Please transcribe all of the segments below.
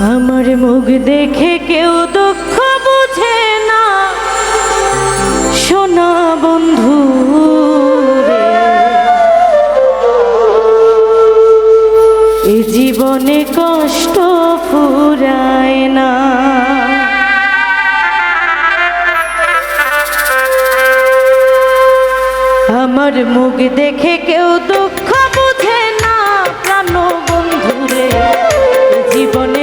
মুখ দেখে কেউ দুঃখ বুঝে না। সোনা বন্ধু এ জীবনে কষ্ট ফুরায় না। আমার মুখ দেখে কেউ দুঃখ বুঝে না। প্রাণ বন্ধুরে জীবনে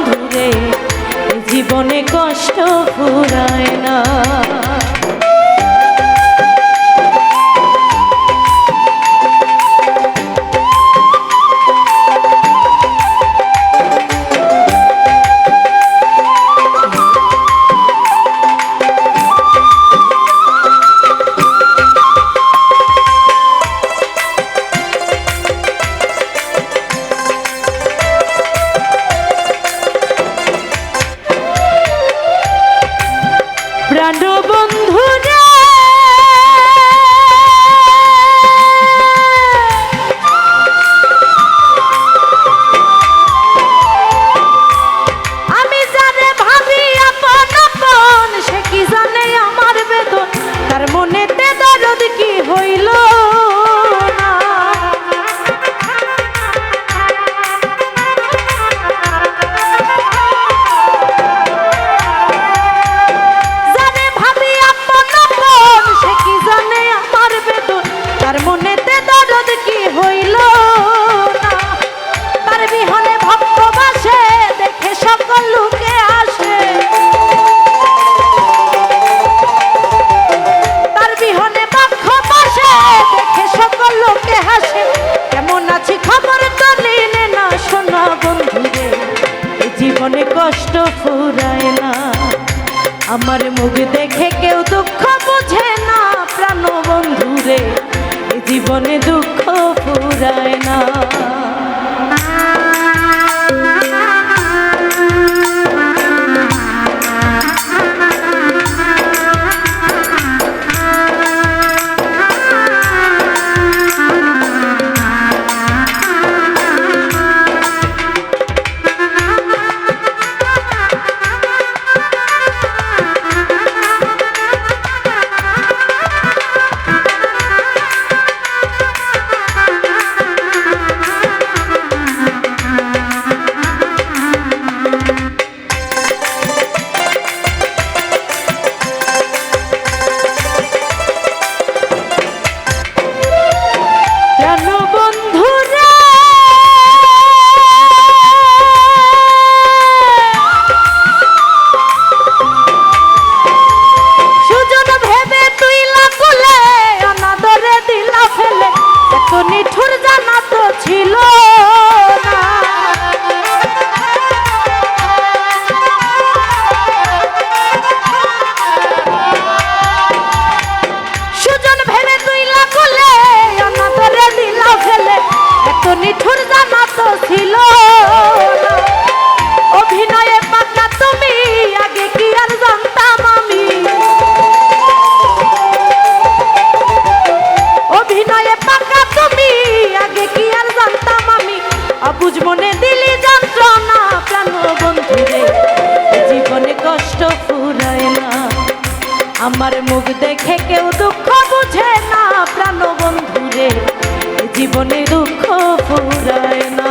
বন্ধুরে জীবনে কষ্ট ফুরায় না। প্রাণ জীবনে কষ্ট ফুরায় না। আমার মুখ দেখে কেউ দুঃখ বোঝে না। প্রাণ বন্ধুরে জীবনে দুঃখ ফুরায় না। অবুঝ মনে দিলি যন্ত্রণা, প্রাণ বন্ধুরে, জীবনে কষ্ট ফুরায় না। আমার মুখ দেখে কেউ দুঃখ বুঝে না, প্রাণ বন্ধুরে, জীবনে দুঃখ ফুরায় না।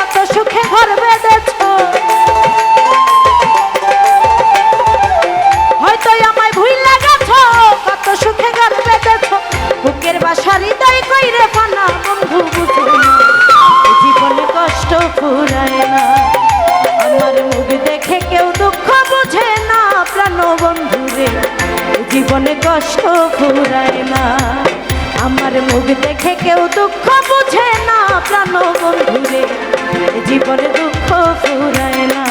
তবু বুঝে না জীবনে কষ্ট ফুরায় না। আমার মুখ দেখে কেউ দুঃখ বুঝে না প্রাণ বন্ধুরে জীবনে কষ্ট ফুরায় না। আমার মুখ দেখে কেউ দুঃখ বুঝে না প্রাণ বন্ধুরে জীবনে দুঃখ ফুরায় না।